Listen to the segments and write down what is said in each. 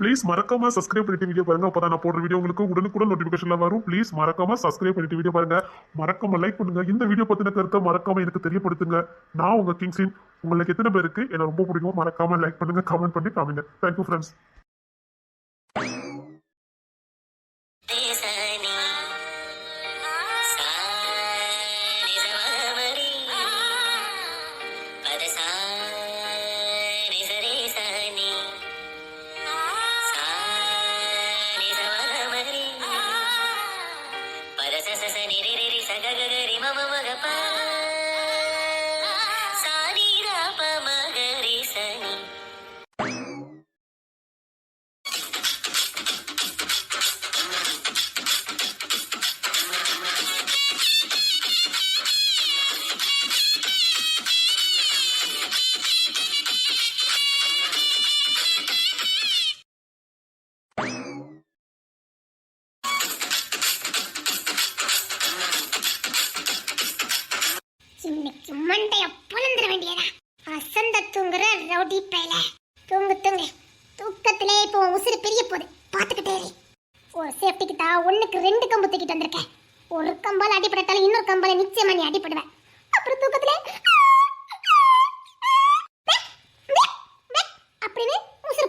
Please மறக்காம subscribe பண்ணிட்டு video பாருங்க. அப்பதான் நான் போடுற வீடியோ உங்களுக்கு உடனுக்குடன் நோட்டிபிகேஷன்ல வரும். ப்ளீஸ் மறக்காம சப்ஸ்கிரைப் பண்ணிட்டு வீடியோ பாருங்க. மறக்காம லைக் பண்ணுங்க. இந்த வீடியோ பத்தின கருத்தை மறக்காம எனக்கு தெரியப்படுத்துங்க. நான் உங்க கிங்ஸின் உங்களுக்கு எத்தனை பேருக்கு என்ன ரொம்ப பிடிக்கும் மறக்காம லைக் பண்ணுங்க கமெண்ட் பண்ணி காமிங்க தேங்க்யூ ஃப்ரெண்ட்ஸ்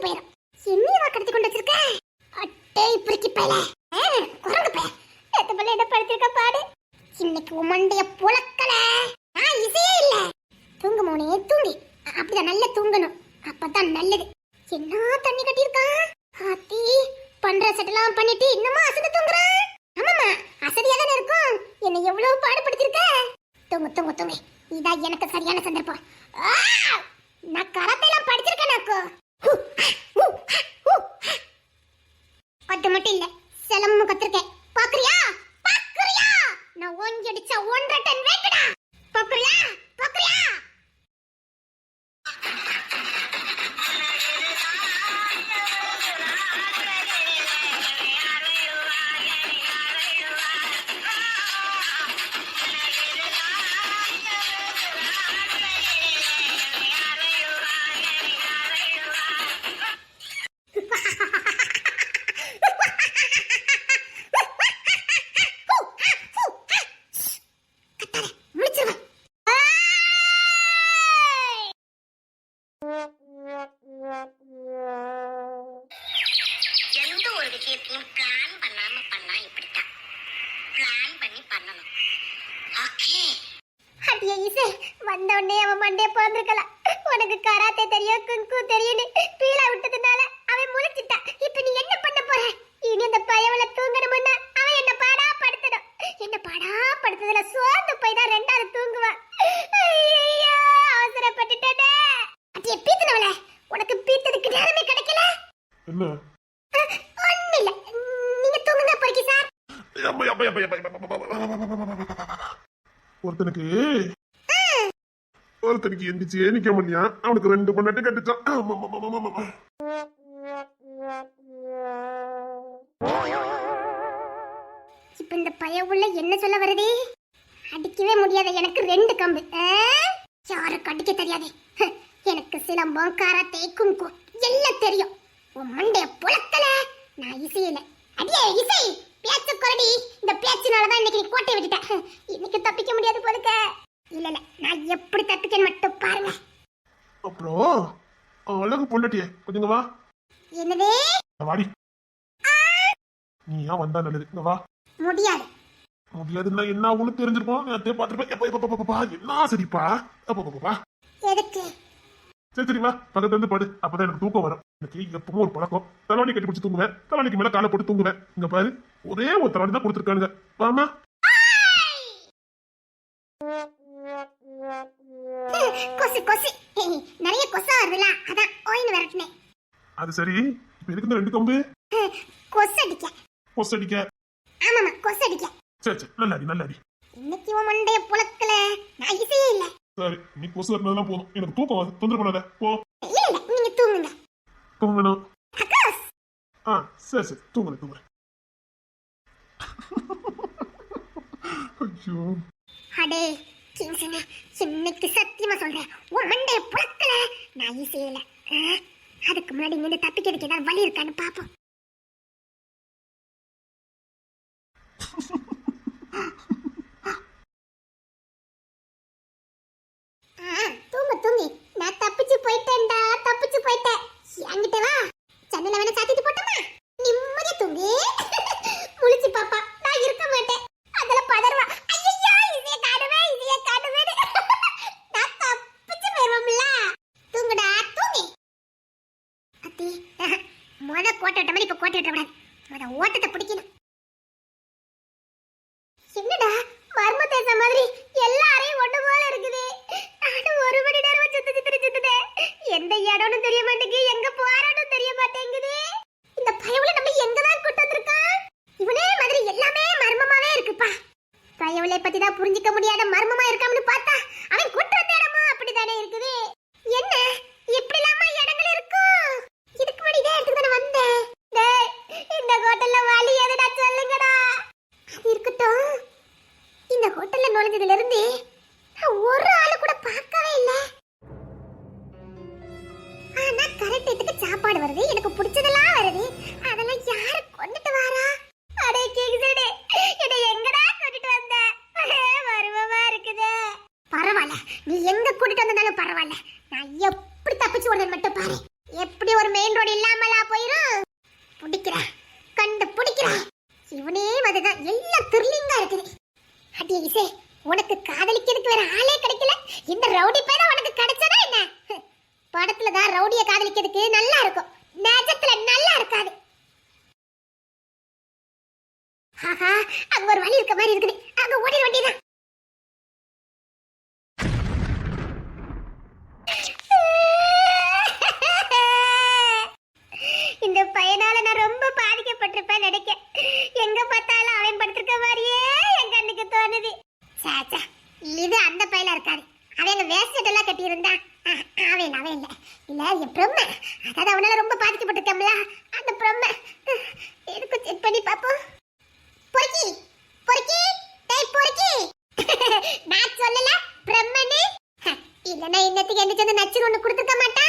puedo. அவன் மண்டே பிறந்திருக்கலாம் உனக்கு கராத்தே தெரியும் குங்கு தெரியும்னு பீலா விட்டதுனால அவன் முளைச்சிட்டான் இப்ப நீ என்ன பண்ண போற இனி அந்த பயவள தூங்கணும்னா அவன் என்ன பாடா படுத்தணும் என்ன பாடா படுத்ததுல சோர்ந்து போய் தான் ரெண்டாவது தூங்குவான் ஐயையோ, அவசரப்பட்டுட்டேனே அடியே பீத்துனவள உனக்கு பீத்ததுக்கு நேரமே கிடைக்கல என்ன ஒண்ணு இல்ல நீங்க தூங்குங்க பொறுக்கி சார் யப்பா, ஒருத்தனுக்கு எந்திரிச்சு நிக்க முடியா? அவனுக்கு ரெண்டு பொண்ணாட்டி கட்டுச்சான். இப்ப இந்த பய உள்ள என்ன சொல்ல வருது? அடிக்கவே முடியாத எனக்கு ரெண்டு கம்பு. ஆ? யாருக்கு அடிக்க தெரியாது? எனக்கு சிலம்பம் கராத்தே கும்கும் எல்லாம் தெரியும். உன் மண்டைய புழக்கல. நான் இசையில. அடியே இசை! பேச்சு குரடி இந்த பேச்சினாலதான் இன்னைக்கு நீ கோட்டை விட்டுட்ட. இன்னைக்கு தப்பிக்க முடியாது போலுக்க. இல்ல இல்ல. நான் எப்படி தப்பிக்கன்னு மட்டும் பாருங்க. அப்புறம் அழகு பொண்டாட்டியே கொஞ்சங்க வா. என்னதே? வாடி. நீ ஏன் வந்தா நல்லது? இங்க வா. முடியாது. முடியாதுன்னா என்ன ஆகும்னு தெரிஞ்சிருப்போம் நேரத்தையே பார்த்துருப்பேன் எப்பா எப்பா பாப்பா என்ன சரிப்பா அப்பா பாப்பா எதுக்கு? சரி சரி வா. பக்கத்துல இருந்து படு. அப்பதான் எனக்கு தூக்கம் வரும். எனக்கு எப்பவும் ஒரு பழக்கம். தலைவலி கட்டி பிடிச்சி தூங்குவேன். தலைவலிக்கு மேல காலை போட்டு தூங்குவேன். இங்க பாரு ஒரே ஒரு தலைவலி தான் கொடுத்துருக்கானுங்க. வாமா கொசு கொசு நிறைய கொசா வருதுல அதான் ஓய்னு விரட்டினேன். அது சரி இப்ப எதுக்கு இந்த ரெண்டு கம்பு? கொசு அடிக்க. கொசு அடிக்க. ஆமாமா கொசு அடிக்க. சரி சரி நல்ல அடி நல்ல அடி இன்னைக்கு உன் மண்டைய புழக்கல. நான் இசையே இல்ல. சரி நீ கொசு இருந்தாலும் போதும். எனக்கு தூக்கம் வருது. தொந்தரவு பண்ணாத. போ. இல்ல இல்ல நீங்க தூங்குங்க. தூங்கணும். ஆ சரி சரி தூங்குறேன் தூங்குறேன். ஐயோ. அடே சின்ன சின்னைக்கு சத்தியமா சொல்றேன். உன் மண்டைய புறக்கல நான் ஈஸியில அதுக்கு முன்னாடி இங்க தப்பிக்கிறதுக்கு ஏதாவது வழி இருக்கான்னு பாப்போம். இவளை பத்தி தான் புரிஞ்சிக்க முடியாத மர்மமா இருக்கான்னு பார்த்தா அவன் குற்ற அழுக எல்லாம் திருளிங்கா இருக்குது. அடி இசை உனக்கு காதலிக்கிறதுக்கு வேற ஆளே கிடைக்கல. இந்த ரவுடி பையன் உனக்கு கிடைச்சதா என்ன? படத்துல தான் ரவுடிய காதலிக்கிறதுக்கு நல்லா இருக்கும். நேஜத்துல நல்லா இருக்காது. ஆஹா அங்க ஒரு வழி இருக்க மாதிரி இருக்குது. அங்க வண்டி தான் போட்டிருப்பேன் நினைக்க. எங்க பார்த்தாலும் அவன் படுத்திருக்க மாதிரியே எங்க கண்ணுக்கு தோணுது. சாச்சா இது அந்த பையில இருக்காது. அவன் வேஸ்ட் ஷர்ட் எல்லாம் கட்டியிருந்தா. அவன் அவன் இல்லை. இல்லை என் பிரம்ம. அதாவது அவனால ரொம்ப பாதிக்கப்பட்டிருக்கம்ல அந்த பிரம்ம. எதுக்கு செக் பண்ணி பார்ப்போம். பொறுக்கி பொறுக்கி. டேய் பொறுக்கி. நான் சொல்லல பிரம்மனே. இல்லைன்னா இன்னத்துக்கு என்ன சேர்ந்து நச்சு ஒன்று கொடுத்துக்க மாட்டேன்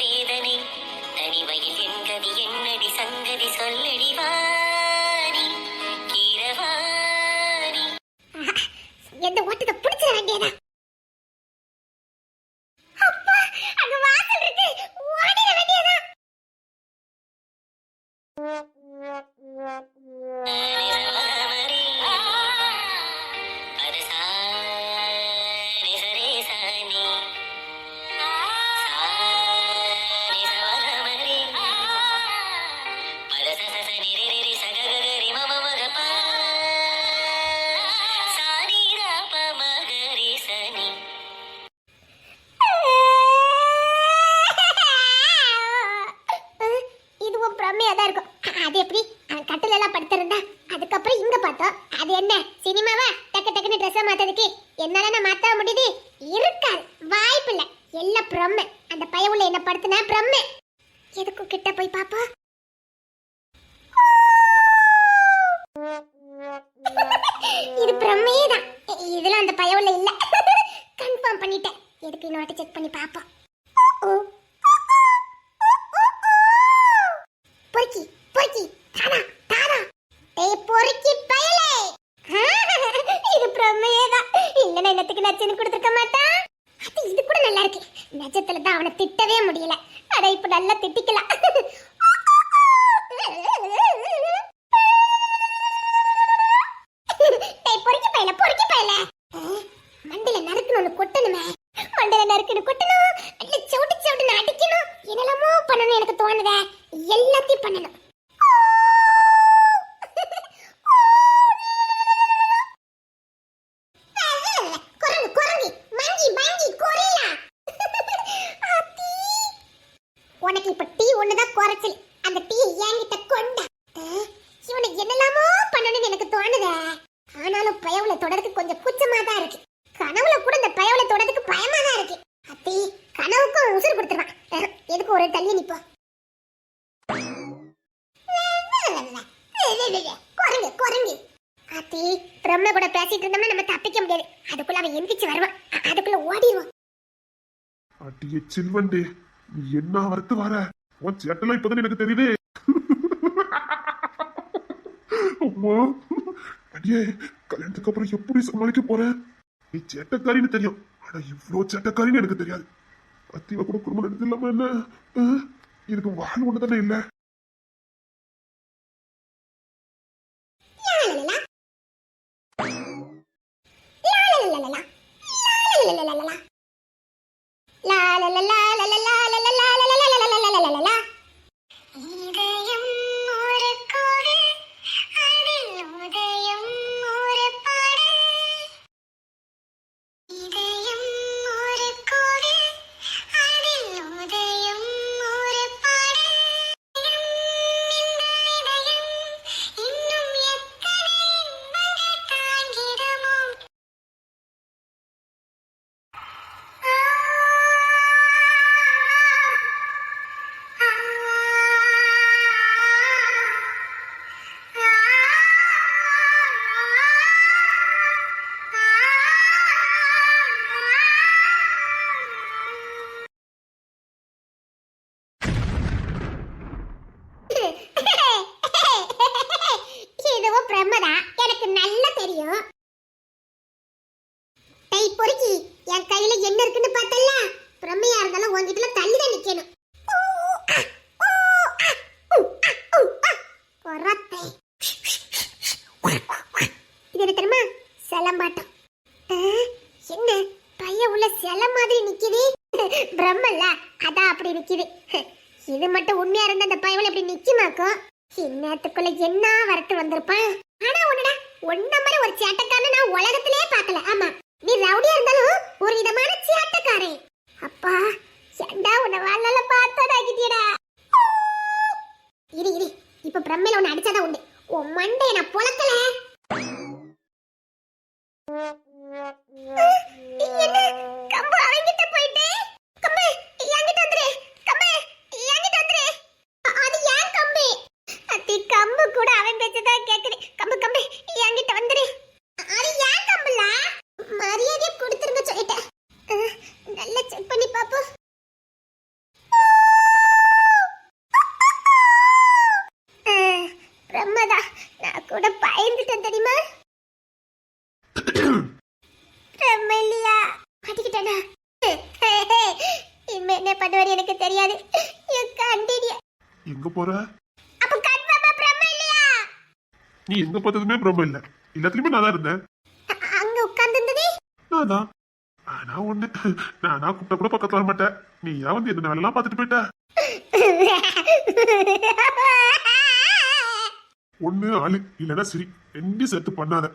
வேதனை. தனிமையில் என்கதி என்னடி சங்கதி சொல்லடி வாரி. கீரவாரி. எந்த ஓட்டு அச்சத்துல தான் அவனை திட்டவே முடியல. அதை இப்ப நல்லா திட்டிக்கலாம். அடியே சில்வண்டே நீ என்ன வரத்து வர? உன் சேட்டெல்லாம் இப்பதான் எனக்கு தெரியுதே. அம்மா அடியே கல்யாணத்துக்கு அப்புறம் எப்படி சமாளிக்க போற? நீ சேட்டக்காரின்னு தெரியும். ஆனா இவ்வளோ சேட்டக்காரின்னு எனக்கு தெரியாது. அத்தியில கூட குடும்பம் நடத்தி இல்லாம என்ன இதுக்கு வாழ் ஒண்ணு தானே இல்லை? ஒன்ன மாதிரி ஒரு சேட்டக்காரனை நான் உலகத்திலே பார்க்கல. ஆமா நீ ரவுடியா இருந்தாலும் ஒரு விதமான சேட்டக்காரன் அப்பா ஏண்டா உன்னை வாழ்நாள பார்த்ததாகிட்டியடா இரு இரு இப்ப பிரம்மையில உன்னை அடிச்சாதான் உண்டு உன் மண்டைய நான் பொளக்கல என்ன கம்பு அவங்கிட்ட போயிட்டு கம்பு என்கிட்ட வந்துரு கம்பு என்கிட்ட வந்துரு அ- அது ஏன் கம்பு அத்தி கம்பு கூட அவன் பேச்சதான் கேக்குது கம்பு கம்பு என்கிட்ட வந்துரு அது ஏன் கம்புல மரியாதையை கொடுத்துருங்க சொல்லிட்டேன் அஹ், நல்லா செக் பண்ணி பாப்போம் அஹ், பிரம்மதா நான் கூட பயந்துட்டேன் தெரியுமா? பிரம்ம இல்லையா மாட்டிக்கிட்டேனா? இனிமே என்ன பண்ணுவாரு எனக்கு தெரியாது. என் கண்டிடிய எங்க போற? அப்ப கன்ஃபார்மா பிரம்ம இல்லையா நீ எங்க பார்த்ததுமே பிரம்ம இல்ல எல்லாத்துலயுமே நான் தான் இருந்தேன். அங்க உட்கார்ந்திருந்ததே நான் தான். ஆனா ஒண்ணு நானா கூப்பிட்ட கூட பக்கத்துல வர மாட்டேன் நீ ஏன் வந்து என்ன வேலைலாம் பார்த்துட்டு போயிட்ட? ஒண்ணு ஆளு. இல்லைன்னா சரி. ரெண்டு சேர்த்து பண்ணாத.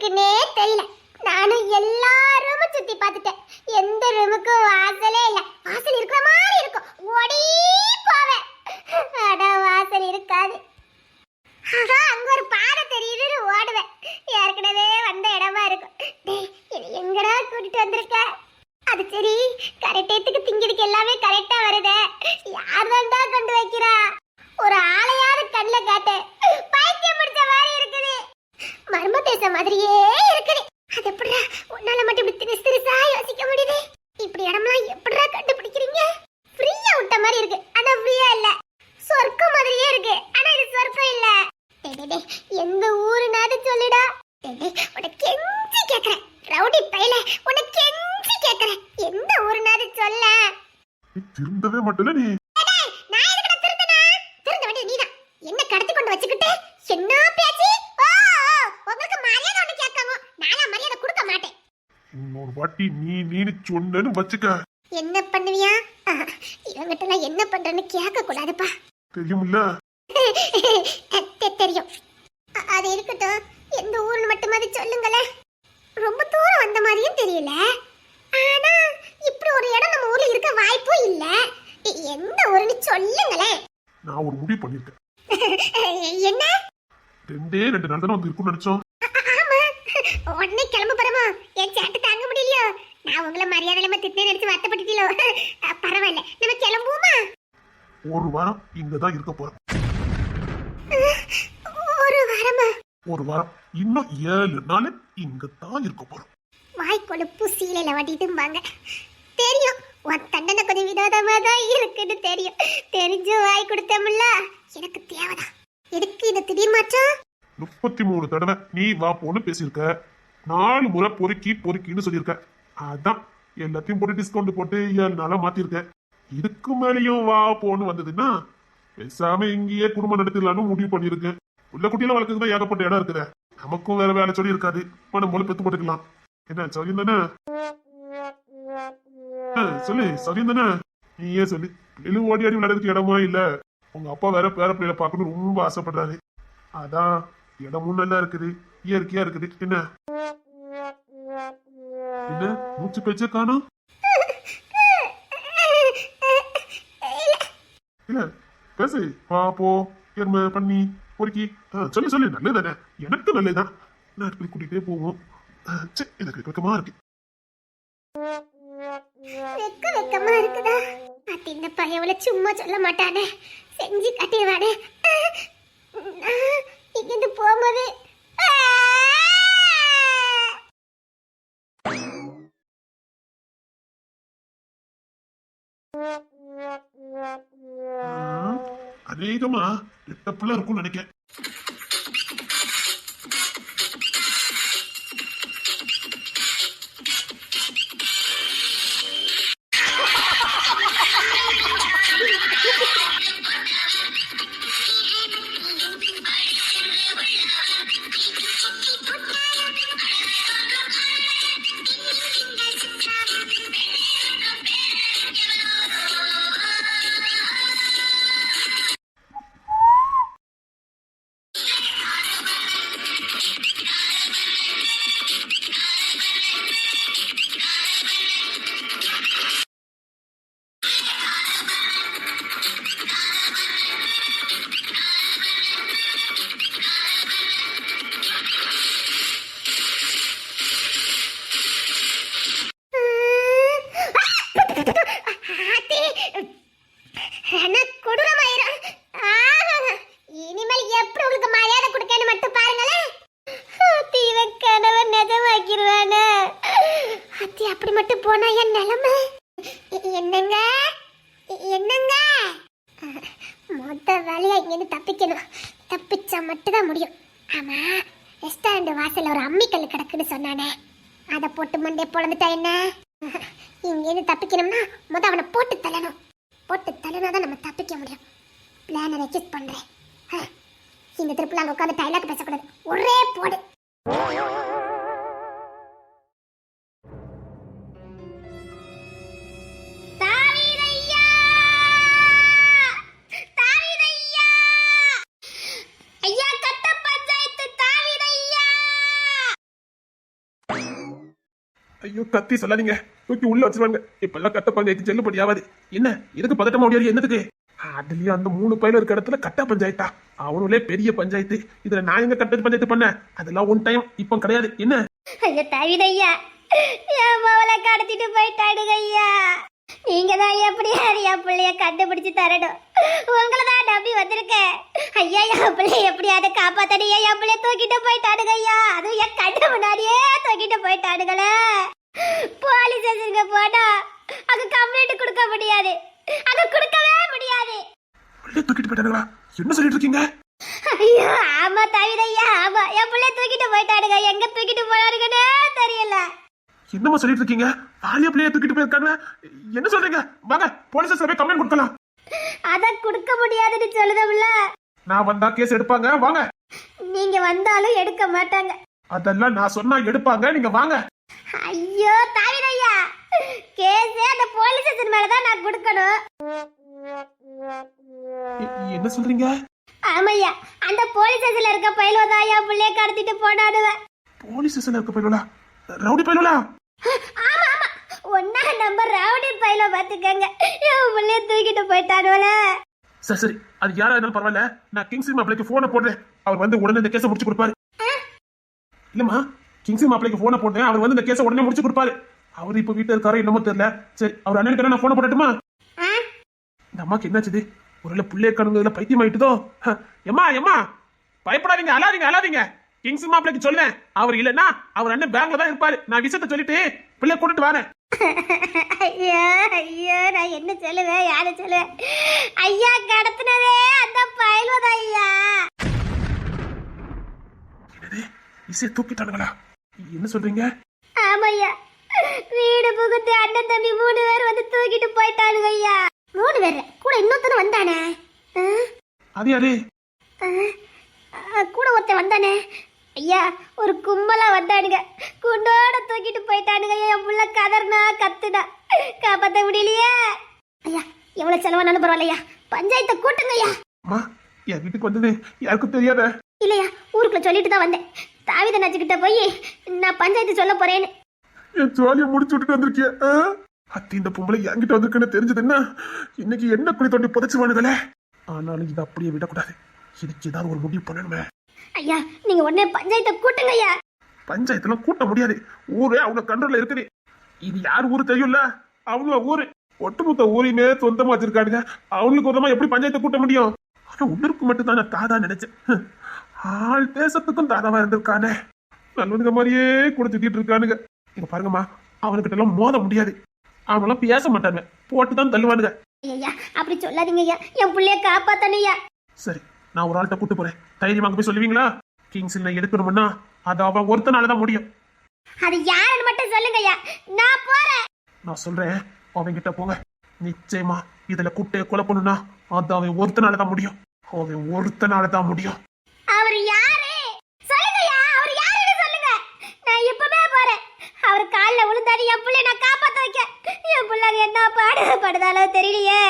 இருக்குன்னே தெரியல. நானும் எல்லா ரூமும் சுத்தி பார்த்துட்டேன். எந்த ரூமுக்கும் வாசலே இல்ல. வாசல் இருக்கிற மாதிரி இருக்கும். ஓடி போவேன். அட வாசல் இருக்காது. ஆஹா, அங்க ஒரு பாறை தெரியுது ஓடுவேன். ஏற்கனவே வந்த இடமா இருக்கும். டேய் எங்கடா கூட்டிட்டு வந்திருக்க? அது சரி கரெக்டத்துக்கு திங்கிறதுக்கு எல்லாமே கரெக்டா வருதே. யார் தான்டா கொண்டு வைக்கிறா? ஒரு ஆளையாவது கண்ணில் மர்ம தேச மாதிரியே இருக்குது. அது எப்படிடா உன்னால மட்டும் இப்படி திரிசு திரிசா யோசிக்க முடியுது? இப்படி இடம்லாம் எப்படிடா கண்டுபிடிக்கிறீங்க? ஃப்ரீயா விட்ட மாதிரி இருக்கு. ஆனா ஃப்ரீயா இல்ல. சொர்க்கம் மாதிரியே இருக்கு. ஆனா இது சொர்க்கம் இல்ல. எந்த ஊருனாது சொல்லுடா. உனக்கு எஞ்சி கேக்குறேன். ரவுடி பையில உனக்கு எஞ்சி கேக்குறேன். எந்த ஊருனாது சொல்ல திருந்தவே மாட்டல நீ? சொன்னேன்னு வச்சுக்க. என்ன பண்ணுவியா? இவங்கிட்ட நான் என்ன பண்றேன்னு கேட்க கூடாதுப்பா தெரியுமில்ல தெ- தெரியும். அது இருக்கட்டும். எந்த ஊர்னு மட்டுமாவது சொல்லுங்களேன். ரொம்ப தூரம் வந்த மாதிரியும் தெரியல. ஆனா இப்படி ஒரு இடம் நம்ம ஊர்ல இருக்க வாய்ப்பும் இல்ல. எந்த ஊருன்னு சொல்லுங்களேன். நான் ஒரு முடிவு பண்ணிருக்கேன் என்ன? ரெண்டே ரெண்டு நாள் தானே வந்து இருக்கும்னு நினைச்சோம். ஆமா. உடனே கிளம்ப போறோமா என் சேட்டு தாங்க முடியலையோ? நான் உங்களை மரியாதை இல்லாம திட்டே நினைச்சு வருத்தப்பட்டுட்டீங்களோ? பரவாயில்ல. நம்ம கிளம்புவோமா? ஒரு வாரம் இங்க தான் இருக்க போறோம். ஒரு வாரமா? ஒரு வாரம் இன்னும் ஏழு நாள் இங்க தான் இருக்க போறோம். வாய் கொழுப்பு சீலையில வட்டிட்டும்பாங்க தெரியும். உன் தண்டனை கொஞ்சம் வினோதமா தான் இருக்குன்னு தெரியும். தெரிஞ்சு வாய் கொடுத்தமுல்ல எனக்கு தேவைதான். எதுக்கு இந்த திடீர் மாற்றம்? முப்பத்தி மூணு தடவை நீ வா போன்னு பேசியிருக்க. நாலு முறை பொறுக்கி பொறுக்கின்னு சொல்லியிருக்க. அதான். எல்லாத்தையும் போட்டு டிஸ்கவுண்ட் போட்டு ஏழு நாளா மாத்திருக்கேன். இதுக்கு மேலேயும் வா போன்னு வந்ததுன்னா பேசாம இங்கேயே குடும்பம் நடத்திடலாம்னு முடிவு பண்ணியிருக்கேன். உள்ள குட்டியில வளர்க்கறதுக்கு தான் ஏகப்பட்ட இடம் இருக்குதே. நமக்கும் வேற வேலை சொல்லி இருக்காது. மனம் போல பெத்து போட்டுக்கலாம். என்ன சரி தானே சொல்லு சரி தானே நீயே சொல்லு. பிள்ளைகளும் ஓடி ஆடி விளையாடுறதுக்கு இடமா இல்ல. உங்க அப்பா வேற பேர பிள்ளைகளை பார்க்கணும்னு ரொம்ப ஆசைப்படுறாரு. அதான் இடமும் நல்லா இருக்குது. இயற்கையா இருக்குது. என்ன? என்ன? மூச்சு பேச்சே காணும்? இல்ல பேசு. வா போ. எருமை பண்ணி பொறுக்கி. சொல்லு சொல்லு. நல்லதுதானே? எனக்கு நல்லதுதான். நான் இப்படி கூட்டிகிட்டே போவோம். ஆ, சே எனக்கு வெக்கமா இருக்கு. வெக்க வெக்கமா இருக்குதா? அது இந்த பையவள சும்மா சொல்ல மாட்டானே. செஞ்சு காட்டிடுவானே. இங்கிருந்து போகும்போது அநேகமா எட்டப்புல இருக்கும்னு நினைக்கிறேன் தப்பிக்கணும். தப்பிச்சா மட்டும்தான் முடியும். ஆமா ரெஸ்டாரண்ட் வாசல்ல ஒரு அம்மிக்கல் கிடக்குன்னு சொன்னானே. அதை போட்டு மண்டே பொழந்துட்டா என்ன? இங்கேருந்து தப்பிக்கணும்னா முத அவனை போட்டு தள்ளணும். போட்டு தள்ளனா தான் நம்ம தப்பிக்க முடியும். பிளானை ரெஜிஸ்ட் பண்ணுறேன் இந்த திருப்பில் அங்கே உட்காந்து டைலாக் பேசக்கூடாது. ஒரே போடு. கத்தி சொல்லாதீங்க. தூக்கி உள்ள வச்சிருவாங்க. இப்பெல்லாம் கட்ட பஞ்சாயத்து செல்லுபடியாவாது. என்ன? எதுக்கு பதட்டமா முடியாது என்னதுக்கு அதுலயும் அந்த மூணு பயில இருக்க இடத்துல கட்ட பஞ்சாயத்தா? அவனுங்களே பெரிய பஞ்சாயத்து. இதுல நான் எங்க கட்ட பஞ்சாயத்து பண்ண? அதெல்லாம் ஒன் டைம் இப்போ கிடையாது. என்ன? ஐயா தவிதையா என் மவளை கடத்திட்டு போயிட்டாடுங்க ஐயா. நீங்க தான் எப்படி என் பிள்ளைய கண்டுபிடிச்சு தரணும். உங்களை தான் நம்பி வந்திருக்கேன். ஐயா என் பிள்ளைய எப்படியாவது காப்பாத்தடியா என் பிள்ளைய தூக்கிட்டு போயிட்டாடுங்க ஐயா. அதுவும் என் கண்ணு முன்னாடியே தூக்கிட்டு போயிட்டாடுங்களே. போலீஸ் ஸ்டேஷனுக்கு போனா அங்க கம்ப்ளைண்ட் கொடுக்க முடியாது. அங்க கொடுக்கவே பிள்ளைய தூக்கிட்டு போயிட்டானுங்களா? என்ன சொல்லிட்டு இருக்கீங்க? ஐயோ ஆமா தாவிதையா ஆமா. என் பிள்ளை தூக்கிட்டு போயிட்டானுங்க. எங்க தூக்கிட்டு போனானுங்கன்னே தெரியல. என்னம்மா சொல்லிட்டு இருக்கீங்க? ஆலியா பிள்ளைய தூக்கிட்டு போயிருக்காங்க என்ன சொல்றீங்க? வாங்க போலீஸ் ஸ்டேஷன்ல போய் கம்ப்ளைண்ட் கொடுக்கலாம். அத கொடுக்க முடியாதுன்னு சொல்லுதம்ல. நான் வந்தா கேஸ் எடுப்பாங்க. வாங்க. நீங்க வந்தாலும் எடுக்க மாட்டாங்க. அதெல்லாம் நான் சொன்னா எடுப்பாங்க. நீங்க வாங்க. ஐயோ தாவிதையா கேஸே அந்த போலீஸ் ஸ்டேஷன் மேலதான் நான் கொடுக்கணும். என்ன சொல்றீங்க? ஆமையா அந்த போலீஸ் ஸ்டேஷன்ல இருக்க பயிலோதான் என் பிள்ளைய கடத்திட்டு போனானுவ. போலீஸ் ஸ்டேஷன்ல இருக்க பயிலுலா ரவுடி பயிலுலா ஆமா ஆமா. ஒன்னா நம்பர் ரவுடி பயில பாத்துக்கங்க. பிள்ளைய தூக்கிட்டு போயிட்டானுவல. சரி சரி. அது யாரா இருந்தாலும் பரவாயில்ல. நான் கிங்ஸி மாப்பிளைக்கு போனை போடுறேன். அவர் வந்து உடனே இந்த கேஸை முடிச்சு கொடுப்பாரு. இல்லம்மா. கிங்ஸி மாப்பிளைக்கு போனை போட்டேன். அவர் வந்து இந்த கேஸை உடனே முடிச்சு கொடுப்பாரு. அவர் இப்ப வீட்டுல இருக்காரோ என்னமோ தெரியல. சரி அவர் அண்ணனுக்கு நான் போனை போடட்டுமா? இந்த அம்மாக்கு என்னாச்சுது ஒருவேளை பிள்ளைய கணுங்குதுல பைத்தியம் ஆயிட்டுதோ? எம்மா எம்மா? பயப்படாதீங்க அழாதீங்க அழாதீங்க. கிங்ஸ் மாப்பிளைக்கு சொல்லுவேன் அவர் இல்லைன்னா அவர் அண்ணன் பேங்க்ல தான் இருப்பாரு. நான் விஷயத்த சொல்லிட்டு பிள்ளைய கூட்டிட்டு வரேன். ஐயோ ஐயோ நான் என்ன சொல்லுவேன் யாரை சொல்லுவேன்? ஐயா கடத்தினதே அந்த பயில்வதா ஐயா? இசையை தூக்கிட்டானுங்களா? என்ன சொல்றீங்க? ஆமையா வீடு புகுந்து அண்ணன் தம்பி மூணு பேர் வந்து தூக்கிட்டு போயிட்டானுங்க ஐயா. மூணு பேர்? கூட இன்னொருத்தன வந்தானே? ஆ? அது யாரு? ஆ, ஆ, கூட ஒருத்தன் வந்தானே? ஐயா ஒரு கும்பலா வந்தானுங்க. குண்டோட தூக்கிட்டு போயிட்டானுங்க என் புள்ள கதர்னா கத்துனா. காப்பாத்த முடியலையே. ஐயா எவ்வளவு செலவானாலும் பரவாயில்லையா? பஞ்சாயத்தை கூட்டுங்க ஐயா. அம்மா என் வீட்டுக்கு வந்தது யாருக்கும் தெரியாத. இல்லையா ஊருக்குள்ள சொல்லிட்டு தான் வந்தேன். தாவித நச்சுக்கிட்ட போய் நான் பஞ்சாயத்து சொல்ல போறேன்னு. என் ஜாலியை முடிச்சு விட்டுட்டு வந்திருக்கிய? அத்தி இந்த பொம்பளை என்கிட்ட வந்திருக்குன்னு தெரிஞ்சது என்ன? இன்னைக்கு என்ன குழி தோண்டி புதைச்சுவானுங்களே ஆனாலும் இதை அப்படியே விடக்கூடாது. இதுக்கு ஏதாவது ஒரு முடிவு பண்ணணுமே. ஐயா நீங்க உடனே பஞ்சாயத்தை கூட்டுங்க ஐயா. பஞ்சாயத்துல கூட்ட முடியாது. ஊரே அவங்க கண்ட்ரோல்ல இருக்குது. இது யார் ஊரு தெரியும்ல? அவங்க ஊரு. ஒட்டுமொத்த ஊரையுமே சொந்தமா வச்சிருக்கானுங்க. அவங்களுக்கு ஒரு எப்படி பஞ்சாயத்தை கூட்ட முடியும்? ஆனா உன்னருக்கு மட்டும் தான் நான் தாதா நினைச்சேன். ஆள் தேசத்துக்கும் தாதாவா இருந்திருக்கானே. நல்லவனுங்க மாதிரியே கூட சுத்திட்டு இருக்கானுங்க. இங்க பாருங்கம்மா அவனுக்கிட்ட எல்லாம் மோத முடியாது. அவனெல்லாம் பேச மாட்டானுங்க. போட்டு தான் தள்ளுவானுங்க. ஐயா அப்படி சொல்லாதீங்க ஐயா. என் புள்ளைய காப்பாத்தணும் ஐயா. சரி நான் ஒரு ஆள்கிட்ட கூட்டு போறேன். தைரியமா அங்க போய் சொல்லுவீங்களா? கிங்ஸ் எடுக்கணும்னா அது அவன் ஒருத்தனால தான் முடியும். அது யாருன்னு மட்டும் சொல்லுங்க ஐயா. நான் போறேன். நான் சொல்றேன் அவன்கிட்ட போங்க. நிச்சயமா இதுல குட்டையை கொலை பண்ணுனா அது அவன் ஒருத்தனால தான் முடியும். அவன் ஒருத்தனால தான் முடியும். அவர் யாரு? சொல்லுங்கயா அவர் யாருன்னு சொல்லுங்க. நான் இப்பவே போறேன். அவர் காலில் விழுந்தாரு என் பிள்ளை நான் காப்பாத்த வைக்க. என் பிள்ளைங்க என்ன பாடு படுதாலோ தெரியலையே.